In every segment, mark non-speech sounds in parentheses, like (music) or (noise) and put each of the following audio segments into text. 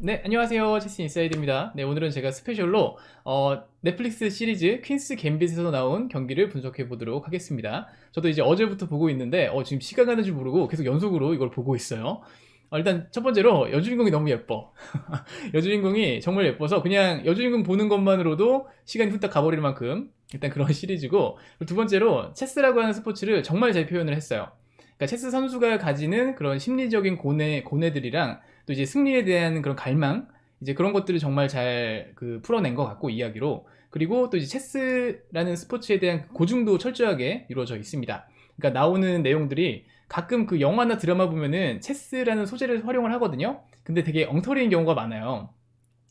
네, 안녕하세요. 체스 인사이드입니다. 네, 오늘은 제가 스페셜로 어, 넷플릭스 시리즈 퀸스 갬빗에서 나온 경기를 분석해 보도록 하겠습니다. 저도 이제 어제부터 보고 있는데 어, 지금 시간 가는 줄 모르고 계속 연속으로 이걸 보고 있어요. 어, 일단 첫 번째로 여주인공이 너무 예뻐. (laughs) 여주인공이 정말 예뻐서 그냥 여주인공 보는 것만으로도 시간이 후딱 가버릴 만큼 일단 그런 (laughs) 시리즈고 두 번째로 체스라고 하는 스포츠를 정말 잘 표현을 했어요. 그러니까 체스 선수가 가지는 그런 심리적인 고뇌, 고뇌들이랑 또 이제 승리에 대한 그런 갈망 이제 그런 것들을 정말 잘 그 풀어낸 것 같고 이야기로 그리고 또 이제 체스라는 스포츠에 대한 고증도 철저하게 이루어져 있습니다. 그러니까 나오는 내용들이 가끔 그 영화나 드라마 보면은 체스라는 소재를 활용을 하거든요. 근데 되게 엉터리인 경우가 많아요.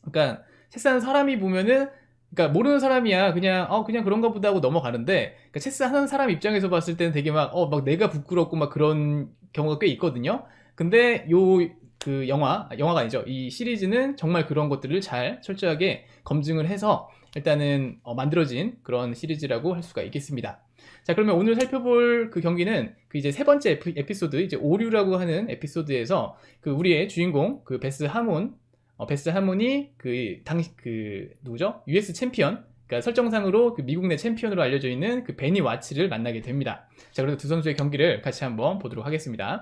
그러니까 체스하는 사람이 보면은 그러니까 모르는 사람이야 그냥 어 그냥 그런가 보다 하고 넘어가는데 그러니까 체스 하는 사람 입장에서 봤을 때는 되게 막 어 막 내가 부끄럽고 막 그런 경우가 꽤 있거든요. 근데 요 그 영화 영화가 아니죠 이 시리즈는 정말 그런 것들을 잘 철저하게 검증을 해서 일단은 어, 만들어진 그런 시리즈라고 할 수가 있겠습니다. 자 그러면 오늘 살펴볼 그 경기는 그 이제 세 번째 에피, 에피소드 이제 오류라고 하는 에피소드에서 그 우리의 주인공 그 베스 하몬 어, 베스 하몬이 그 당시 그 누구죠? US 챔피언 그러니까 설정상으로 그 미국 내 챔피언으로 알려져 있는 그 베니 와츠를 만나게 됩니다. 자, 그래서 두 선수의 경기를 같이 한번 보도록 하겠습니다.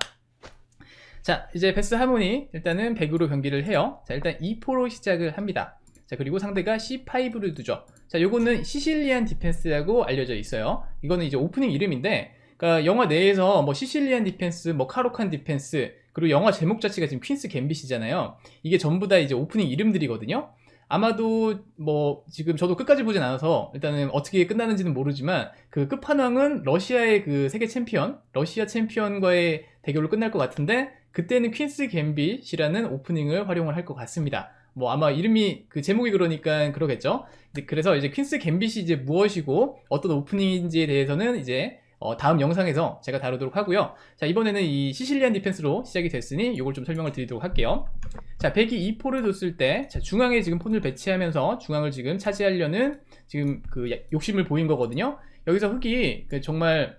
자, 이제 베스 하몬이 일단은 100으로 경기를 해요. 자, 일단 2포로 시작을 합니다. 자, 그리고 상대가 C5를 두죠. 자, 요거는 시실리안 디펜스라고 알려져 있어요. 이거는 이제 오프닝 이름인데, 그러니까 영화 내에서 뭐 시실리안 디펜스, 뭐 카로칸 디펜스, 그리고 영화 제목 자체가 지금 퀸스 갬빗이잖아요. 이게 전부 다 이제 오프닝 이름들이거든요. 아마도 뭐 지금 저도 끝까지 보진 않아서 일단은 어떻게 끝나는지는 모르지만 그 끝판왕은 러시아의 그 세계 챔피언, 러시아 챔피언과의 대결로 끝날 것 같은데 그때는 퀸스 갬빗이라는 오프닝을 활용을 할 것 같습니다. 뭐 아마 이름이 그 제목이 그러니까 그러겠죠. 그래서 이제 퀸스 갬빗이 이제 무엇이고 어떤 오프닝인지에 대해서는 이제 어, 다음 영상에서 제가 다루도록 하고요. 자, 이번에는 이 시실리안 디펜스로 시작이 됐으니 이걸 좀 설명을 드리도록 할게요. 자, 백이 2포를 뒀을 때, 자, 중앙에 지금 폰을 배치하면서 중앙을 지금 차지하려는 지금 그 욕심을 보인 거거든요. 여기서 흑이 그 정말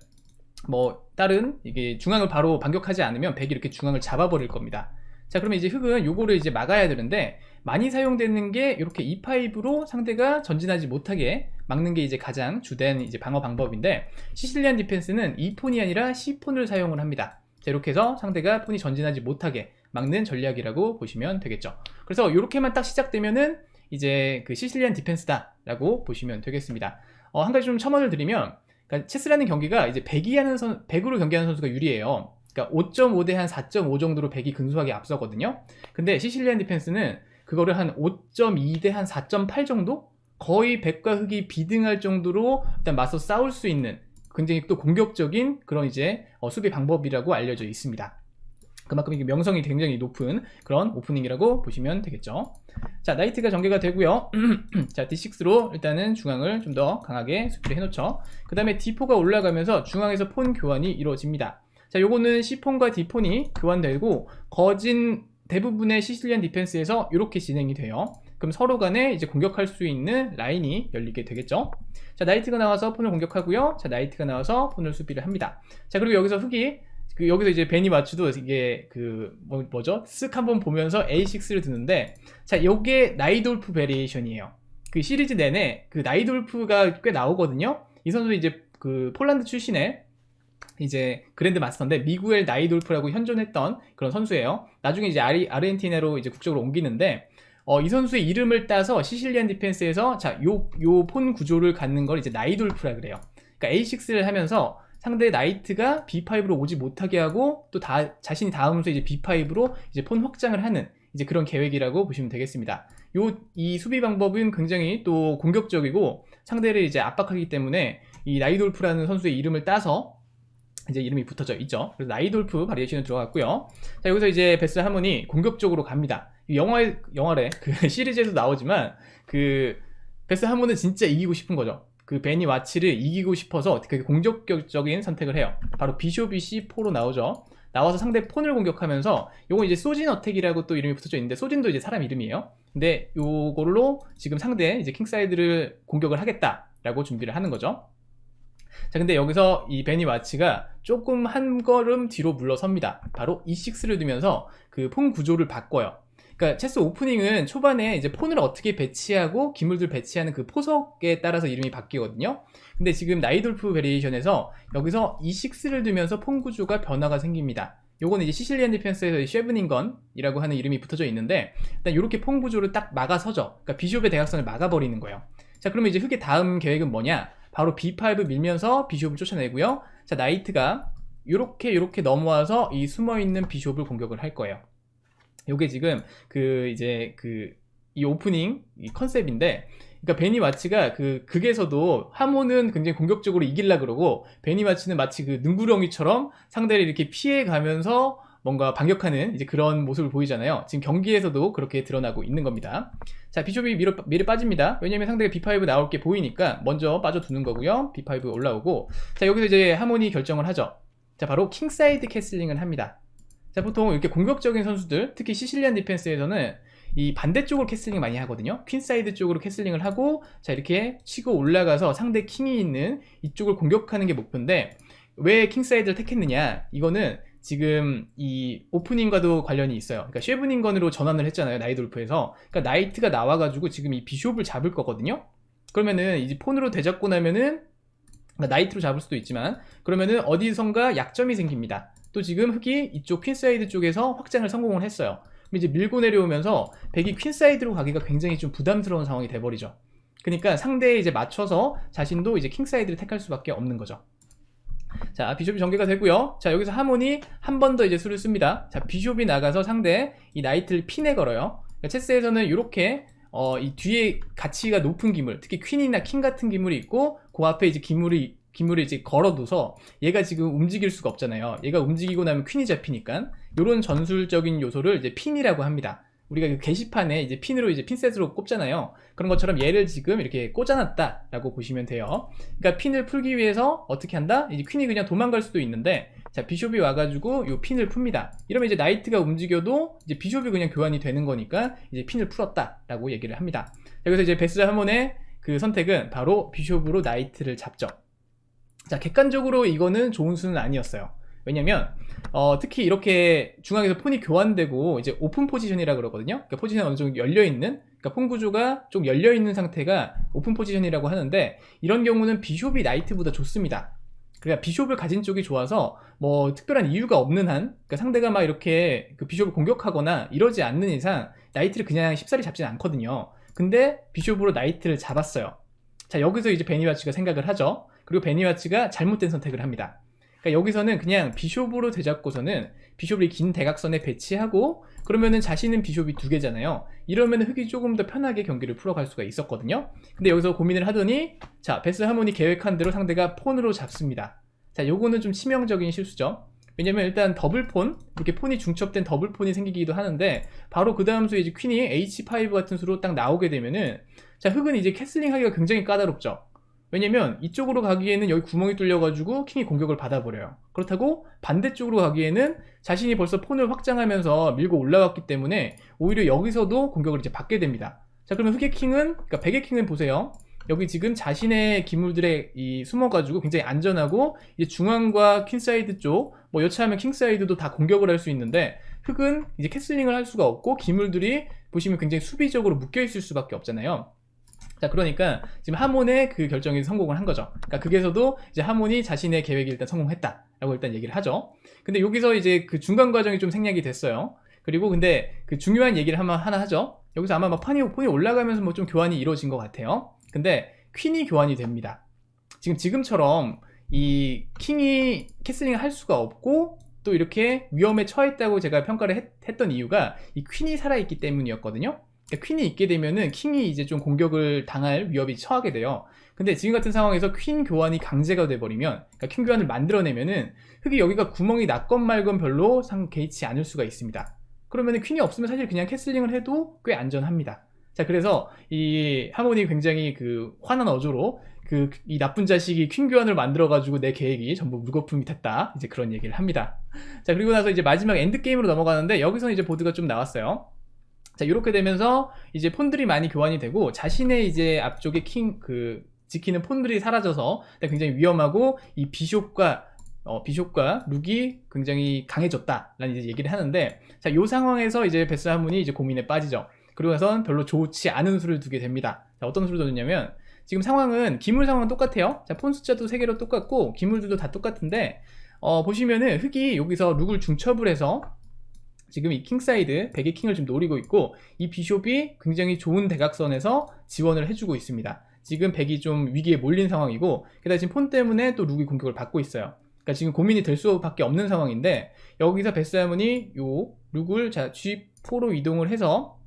뭐 다른 이게 중앙을 바로 반격하지 않으면 백이 이렇게 중앙을 잡아버릴 겁니다. 자, 그러면 이제 흑은 요거를 이제 막아야 되는데 많이 사용되는 게 이렇게 E5로 상대가 전진하지 못하게 막는 게 이제 가장 주된 이제 방어 방법인데 시실리안 디펜스는 E폰이 아니라 C폰을 사용을 합니다. 자, 이렇게 해서 상대가 폰이 전진하지 못하게 막는 전략이라고 보시면 되겠죠. 그래서 이렇게만 딱 시작되면은 이제 그 시실리안 디펜스다라고 보시면 되겠습니다. 어, 한 가지 좀 첨언을 드리면 그러니까 체스라는 경기가 이제 100이 하는 선, 100으로 경기하는 선수가 유리해요. 그러니까 5.5 대 한 4.5 정도로 100이 근소하게 앞서거든요. 근데 시실리안 디펜스는 그거를 한 5.2대 한 4.8 정도? 거의 100과 흑이 비등할 정도로 일단 맞서 싸울 수 있는 굉장히 또 공격적인 그런 이제 어, 수비 방법이라고 알려져 있습니다. 그만큼 이게 명성이 굉장히 높은 그런 오프닝이라고 보시면 되겠죠. 자, 나이트가 전개가 되고요. (clears throat) 자, D6로 일단은 중앙을 좀 더 강하게 수비를 해놓죠. 그 다음에 D4가 올라가면서 중앙에서 폰 교환이 이루어집니다. 자, 요거는 C폰과 D폰이 교환되고 거진 대부분의 시실리안 디펜스에서 이렇게 진행이 돼요. 그럼 서로 간에 이제 공격할 수 있는 라인이 열리게 되겠죠. 자, 나이트가 나와서 폰을 공격하고요. 자, 나이트가 나와서 폰을 수비를 합니다. 자, 그리고 여기서 흑이 그 여기서 이제 베니 마츠도 이게 그 뭐, 뭐죠? 쓱 한번 보면서 A6를 드는데 자, 요게 나이돌프 베리에이션이에요. 그 시리즈 내내 그 나이돌프가 꽤 나오거든요. 이 선수 이제 그 폴란드 출신의 이제 그랜드 마스터인데 미구엘 나이돌프라고 현존했던 그런 선수예요. 나중에 이제 아리, 아르헨티나로 이제 국적으로 옮기는데 어, 이 선수의 이름을 따서 시실리안 디펜스에서 자, 요, 요 폰 구조를 갖는 걸 이제 나이돌프라 그래요. 그러니까 A6를 하면서 상대 나이트가 B5로 오지 못하게 하고 또 다, 자신이 다음으로 이제 B5로 이제 폰 확장을 하는 이제 그런 계획이라고 보시면 되겠습니다. 요, 이 수비 방법은 굉장히 또 공격적이고 상대를 이제 압박하기 때문에 이 나이돌프라는 선수의 이름을 따서 이제 이름이 붙어져 있죠. 그래서 나이돌프 바리에이션을 들어갔고요. 자, 여기서 이제 베스 하모니 공격적으로 갑니다. 영화에, 영화래, (laughs) 그 시리즈에도 나오지만, 그, 베스 하모는 진짜 이기고 싶은 거죠. 그 베니 와치를 이기고 싶어서 되게 공격적인 선택을 해요. 바로 비숍이 C4로 나오죠. 나와서 상대 폰을 공격하면서 요거 이제 소진 어택이라고 또 이름이 붙어져 있는데 소진도 이제 사람 이름이에요. 근데 요걸로 지금 상대 이제 킹사이드를 공격을 하겠다라고 준비를 하는 거죠. 자, 근데 여기서 이 베니 와치가 조금 한 걸음 뒤로 물러섭니다. 바로 E6를 두면서 그 폰 구조를 바꿔요. 그러니까 체스 오프닝은 초반에 이제 폰을 어떻게 배치하고 기물들 배치하는 그 포석에 따라서 이름이 바뀌거든요. 근데 지금 나이돌프 베리에이션에서 여기서 E6를 두면서 폰 구조가 변화가 생깁니다. 요거는 이제 시실리안 디펜스에서 쉐브닝건이라고 하는 이름이 붙어져 있는데 일단 이렇게 폰 구조를 딱 막아서죠. 그러니까 비숍의 대각선을 막아버리는 거예요. 자 그러면 이제 흑의 다음 계획은 뭐냐? 바로 B5 밀면서 비숍을 쫓아내고요. 자 나이트가 이렇게 이렇게 넘어와서 이 숨어 있는 비숍을 공격을 할 거예요. 요게 지금 그 이제 그 이 오프닝 이 컨셉인데 그러니까 베니 마치가 그 극에서도 하모는 굉장히 공격적으로 이길라 그러고 베니 마치는 마치 그 능구렁이처럼 상대를 이렇게 피해 가면서 뭔가 반격하는 이제 그런 모습을 보이잖아요. 지금 경기에서도 그렇게 드러나고 있는 겁니다. 자, 비숍이 미로, 미리 빠집니다. 왜냐면 상대가 B5 나올 게 보이니까 먼저 빠져두는 거고요. B5 올라오고. 자, 여기서 이제 하모니 결정을 하죠. 자, 바로 킹사이드 캐슬링을 합니다. 자, 보통 이렇게 공격적인 선수들, 특히 시실리안 디펜스에서는 이 반대쪽으로 캐슬링 많이 하거든요. 퀸사이드 쪽으로 캐슬링을 하고, 자, 이렇게 치고 올라가서 상대 킹이 있는 이쪽을 공격하는 게 목표인데, 왜 킹사이드를 택했느냐? 이거는 지금 이 오프닝과도 관련이 있어요. 그러니까 쉐브닝건으로 전환을 했잖아요. 나이돌프에서. 그러니까 나이트가 나와가지고 지금 이 비숍을 잡을 거거든요. 그러면은 이제 폰으로 되잡고 나면은 그러니까 나이트로 잡을 수도 있지만 그러면은 어디선가 약점이 생깁니다. 또 지금 흑이 이쪽 퀸사이드 쪽에서 확장을 성공을 했어요. 그럼 이제 밀고 내려오면서 백이 퀸사이드로 가기가 굉장히 좀 부담스러운 상황이 돼버리죠. 그러니까 상대에 이제 맞춰서 자신도 이제 킹사이드를 택할 수밖에 없는 거죠. 자, 비숍이 전개가 되고요. 자, 여기서 하모니 한 번 더 이제 수를 씁니다. 자, 비숍이 나가서 상대 이 나이트를 핀에 걸어요. 그러니까 체스에서는 이렇게 어, 이 뒤에 가치가 높은 기물, 특히 퀸이나 킹 같은 기물이 있고 그 앞에 이제 기물이 기물을 이제 걸어둬서 얘가 지금 움직일 수가 없잖아요. 얘가 움직이고 나면 퀸이 잡히니까 이런 전술적인 요소를 이제 핀이라고 합니다. 우리가 그 게시판에 이제 핀으로 이제 핀셋으로 꼽잖아요. 그런 것처럼 얘를 지금 이렇게 꽂아놨다라고 보시면 돼요. 그러니까 핀을 풀기 위해서 어떻게 한다? 이제 퀸이 그냥 도망갈 수도 있는데 자 비숍이 와가지고 이 핀을 풉니다. 이러면 이제 나이트가 움직여도 이제 비숍이 그냥 교환이 되는 거니까 이제 핀을 풀었다라고 얘기를 합니다. 여기서 이제 베스 하몬의 그 선택은 바로 비숍으로 나이트를 잡죠. 자 객관적으로 이거는 좋은 수는 아니었어요. 왜냐면 어, 특히 이렇게 중앙에서 폰이 교환되고 이제 오픈 포지션이라 그러거든요. 그러니까 포지션이 어느 정도 열려 있는, 그러니까 폰 구조가 좀 열려 있는 상태가 오픈 포지션이라고 하는데 이런 경우는 비숍이 나이트보다 좋습니다. 그러니까 비숍을 가진 쪽이 좋아서 뭐 특별한 이유가 없는 한, 그러니까 상대가 막 이렇게 그 비숍을 공격하거나 이러지 않는 이상 나이트를 그냥 쉽사리 잡진 않거든요. 근데 비숍으로 나이트를 잡았어요. 자 여기서 이제 베니와치가 생각을 하죠. 그리고 베니와치가 잘못된 선택을 합니다. 그러니까 여기서는 그냥 비숍으로 되잡고서는 비숍을 긴 대각선에 배치하고 그러면은 자신은 비숍이 두 개잖아요. 이러면 흑이 조금 더 편하게 경기를 풀어갈 수가 있었거든요. 근데 여기서 고민을 하더니 자 베스 하모니 계획한 대로 상대가 폰으로 잡습니다. 자 요거는 좀 치명적인 실수죠. 왜냐면 일단 더블폰 이렇게 폰이 중첩된 더블폰이 생기기도 하는데 바로 그 다음 수에 이제 퀸이 H5 같은 수로 딱 나오게 되면은 자 흑은 이제 캐슬링 하기가 굉장히 까다롭죠. 왜냐면 이쪽으로 가기에는 여기 구멍이 뚫려가지고 킹이 공격을 받아버려요. 그렇다고 반대쪽으로 가기에는 자신이 벌써 폰을 확장하면서 밀고 올라갔기 때문에 오히려 여기서도 공격을 이제 받게 됩니다. 자 그러면 흑의 킹은 그러니까 백의 킹은 보세요. 여기 지금 자신의 기물들에 이 숨어가지고 굉장히 안전하고 이제 중앙과 퀸사이드 쪽, 뭐 여차하면 킹사이드도 다 공격을 할 수 있는데 흑은 이제 캐슬링을 할 수가 없고 기물들이 보시면 굉장히 수비적으로 묶여 있을 수밖에 없잖아요. 자, 그러니까 지금 하몬의 그 결정이 성공을 한 거죠. 그러니까 극에서도 이제 하몬이 자신의 계획이 일단 성공했다 라고 일단 얘기를 하죠. 근데 여기서 이제 그 중간 과정이 좀 생략이 됐어요. 그리고 근데 그 중요한 얘기를 하나, 하나 하죠. 여기서 아마 막 판이, 폰이 올라가면서 뭐 좀 교환이 이루어진 것 같아요. 근데 퀸이 교환이 됩니다. 지금 지금처럼 이 킹이 캐슬링을 할 수가 없고 또 이렇게 위험에 처했다고 제가 평가를 했, 했던 이유가 이 퀸이 살아있기 때문이었거든요. 그러니까 퀸이 있게 되면은 킹이 이제 좀 공격을 당할 위협이 처하게 돼요. 근데 지금 같은 상황에서 퀸 교환이 강제가 돼버리면, 그러니까 퀸 교환을 만들어내면은 흑이 여기가 구멍이 났건 말건 별로 상 개의치 않을 수가 있습니다. 그러면은 퀸이 없으면 사실 그냥 캐슬링을 해도 꽤 안전합니다. 자, 그래서 이 하모니 굉장히 그 화난 어조로 그 이 나쁜 자식이 퀸 교환을 만들어가지고 내 계획이 전부 물거품이 됐다. 이제 그런 얘기를 합니다. 자, 그리고 나서 이제 마지막 엔드 게임으로 넘어가는데 여기서 이제 보드가 좀 나왔어요. 자, 이렇게 되면서 이제 폰들이 많이 교환이 되고 자신의 이제 앞쪽에 킹 그 지키는 폰들이 사라져서 굉장히 위험하고 이 비숍과 어, 비숍과 룩이 굉장히 강해졌다라는 이제 얘기를 하는데 자, 요 상황에서 이제 베스 하문이 이제 고민에 빠지죠. 그러고 나선 별로 좋지 않은 수를 두게 됩니다. 자, 어떤 수를 두느냐면 지금 상황은 기물 상황은 똑같아요. 자, 폰 숫자도 3개로 똑같고 기물들도 다 똑같은데 어, 보시면은 흑이 여기서 룩을 중첩을 해서 지금 이 킹사이드 백의 킹을 좀 노리고 있고 이 비숍이 굉장히 좋은 대각선에서 지원을 해주고 있습니다. 지금 백이 좀 위기에 몰린 상황이고 게다가 지금 폰 때문에 또 룩이 공격을 받고 있어요. 그러니까 지금 고민이 될 수밖에 없는 상황인데 여기서 베스하문이 요 룩을 자 G4로 이동을 해서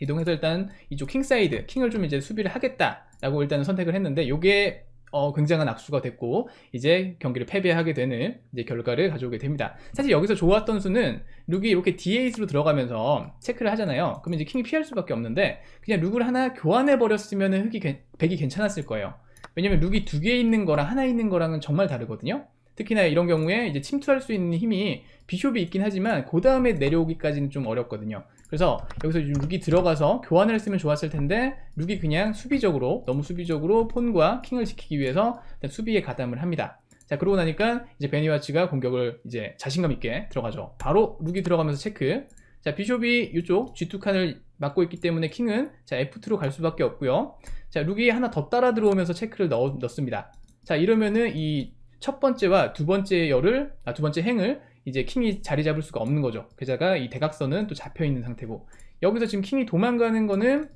이동해서 일단 이쪽 킹사이드 킹을 좀 이제 수비를 하겠다라고 일단은 선택을 했는데 요게 어, 굉장한 악수가 됐고 이제 경기를 패배하게 되는 이제 결과를 가져오게 됩니다. 사실 여기서 좋았던 수는 룩이 이렇게 D8으로 들어가면서 체크를 하잖아요. 그러면 이제 킹이 피할 수밖에 없는데 그냥 룩을 하나 교환해 버렸으면 흑이 괜- 백이 괜찮았을 거예요. 왜냐면 룩이 두 개 있는 거랑 하나 있는 거랑은 정말 다르거든요. 특히나 이런 경우에 이제 침투할 수 있는 힘이 비숍이 있긴 하지만 그 다음에 내려오기까지는 좀 어렵거든요. 그래서 여기서 룩이 들어가서 교환을 했으면 좋았을 텐데 룩이 그냥 수비적으로 너무 수비적으로 폰과 킹을 지키기 위해서 수비에 가담을 합니다. 자 그러고 나니까 이제 베니와치가 공격을 이제 자신감 있게 들어가죠. 바로 룩이 들어가면서 체크. 자 비숍이 이쪽 G2 칸을 막고 있기 때문에 킹은 자 F2로 갈 수밖에 없고요. 자 룩이 하나 더 따라 들어오면서 체크를 넣, 넣습니다. 자 이러면은 이 첫 번째와 두 번째 열을 아, 두 번째 행을 이제 킹이 자리 잡을 수가 없는 거죠. 게다가 이 대각선은 또 잡혀 있는 상태고 여기서 지금 킹이 도망가는 거는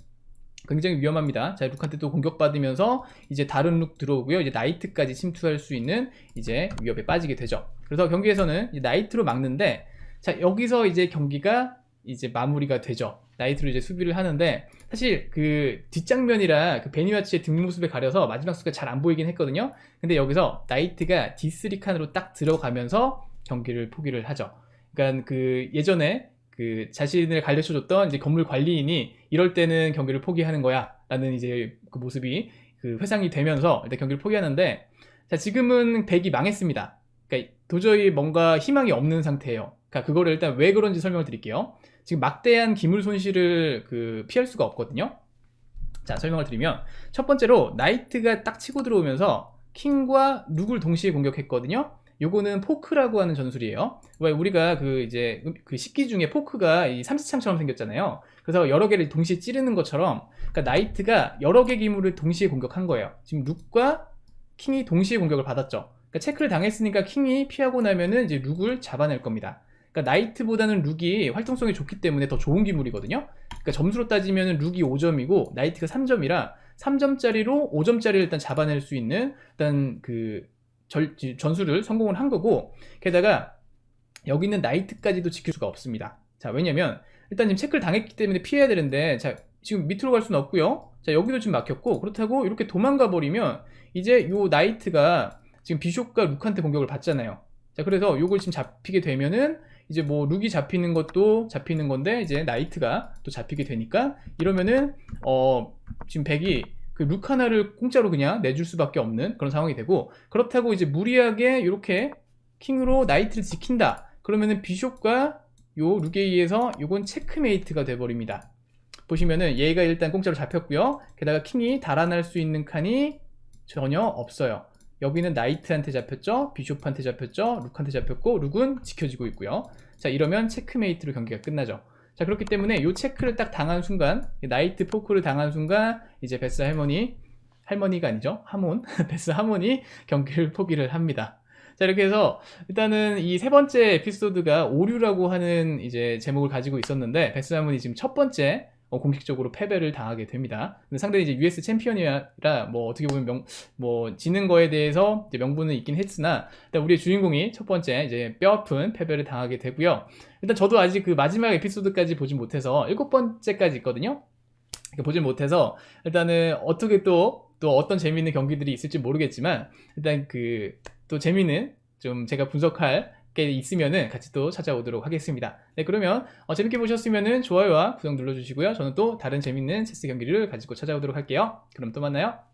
굉장히 위험합니다. 자, 룩한테 또 공격받으면서 이제 다른 룩 들어오고요. 이제 나이트까지 침투할 수 있는 이제 위협에 빠지게 되죠. 그래서 경기에서는 나이트로 막는데 자, 여기서 이제 경기가 이제 마무리가 되죠. 나이트로 이제 수비를 하는데 사실 그 뒷장면이라 그 베니와치의 뒷모습에 가려서 마지막 수가 잘 안 보이긴 했거든요. 근데 여기서 나이트가 D3 칸으로 딱 들어가면서 경기를 포기를 하죠. 그러니까 그 예전에 그 자신을 가르쳐줬던 이제 건물 관리인이 이럴 때는 경기를 포기하는 거야라는 이제 그 모습이 그 회상이 되면서 일단 경기를 포기하는데 자 지금은 백이 망했습니다. 그러니까 도저히 뭔가 희망이 없는 상태예요. 그러니까 그거를 일단 왜 그런지 설명을 드릴게요. 지금 막대한 기물 손실을 그 피할 수가 없거든요. 자 설명을 드리면 첫 번째로 나이트가 딱 치고 들어오면서 킹과 룩을 동시에 공격했거든요. 요거는 포크라고 하는 전술이에요. 왜 우리가 그 이제 음- 그 식기 중에 포크가 이 삼시창처럼 생겼잖아요. 그래서 여러 개를 동시에 찌르는 것처럼 그러니까 나이트가 여러 개 기물을 동시에 공격한 거예요. 지금 룩과 킹이 동시에 공격을 받았죠. 그러니까 체크를 당했으니까 킹이 피하고 나면은 이제 룩을 잡아낼 겁니다. 그러니까 나이트보다는 룩이 활동성이 좋기 때문에 더 좋은 기물이거든요. 그러니까 점수로 따지면 룩이 5점이고 나이트가 3점이라 3점짜리로 5점짜리를 일단 잡아낼 수 있는 일단 그 절- 전술을 성공을 한 거고 게다가 여기 있는 나이트까지도 지킬 수가 없습니다. 자 왜냐면 일단 지금 체크를 당했기 때문에 피해야 되는데 자 지금 밑으로 갈 수는 없고요. 자 여기도 지금 막혔고 그렇다고 이렇게 도망가 버리면 이제 요 나이트가 지금 비숍과 룩한테 공격을 받잖아요. 자 그래서 요걸 지금 잡히게 되면은 이제 뭐 룩이 잡히는 것도 잡히는 건데 이제 나이트가 또 잡히게 되니까 이러면은 어 지금 백이 그 룩 하나를 공짜로 그냥 내줄 수밖에 없는 그런 상황이 되고 그렇다고 이제 무리하게 이렇게 킹으로 나이트를 지킨다. 그러면은 비숍과 요 룩에 의해서 요건 체크메이트가 돼버립니다. 보시면은 얘가 일단 공짜로 잡혔고요. 게다가 킹이 달아날 수 있는 칸이 전혀 없어요. 여기는 나이트한테 잡혔죠? 비숍한테 잡혔죠? 룩한테 잡혔고 룩은 지켜지고 있고요. 자 이러면 체크메이트로 경기가 끝나죠 자 그렇기 때문에 요 체크를 딱 당한 순간 나이트 포크를 당한 순간 이제 베스 할머니 할머니가 아니죠? 하몬? (laughs) 베스 하몬이 경기를 포기를 합니다. 자 이렇게 해서 일단은 이 세 번째 에피소드가 오류라고 하는 이제 제목을 가지고 있었는데 베스 하몬이 지금 첫 번째 어, 공식적으로 패배를 당하게 됩니다. 근데 상대는 이제 US 챔피언이라 뭐 어떻게 보면 명, 뭐 지는 거에 대해서 명분은 있긴 했으나 일단 우리의 주인공이 첫 번째 이제 뼈아픈 패배를 당하게 되고요. 일단 저도 아직 그 마지막 에피소드까지 보지 못해서 일곱 번째까지 있거든요. 그러니까 보지 못해서 일단은 어떻게 또또 어떤 재미있는 경기들이 있을지 모르겠지만 일단 그 또 재미있는 좀 제가 분석할 게 있으면은 같이 또 찾아오도록 하겠습니다. 네 그러면 어, 재밌게 보셨으면은 좋아요와 구독 눌러주시고요. 저는 또 다른 재밌는 체스 경기를 가지고 찾아오도록 할게요. 그럼 또 만나요.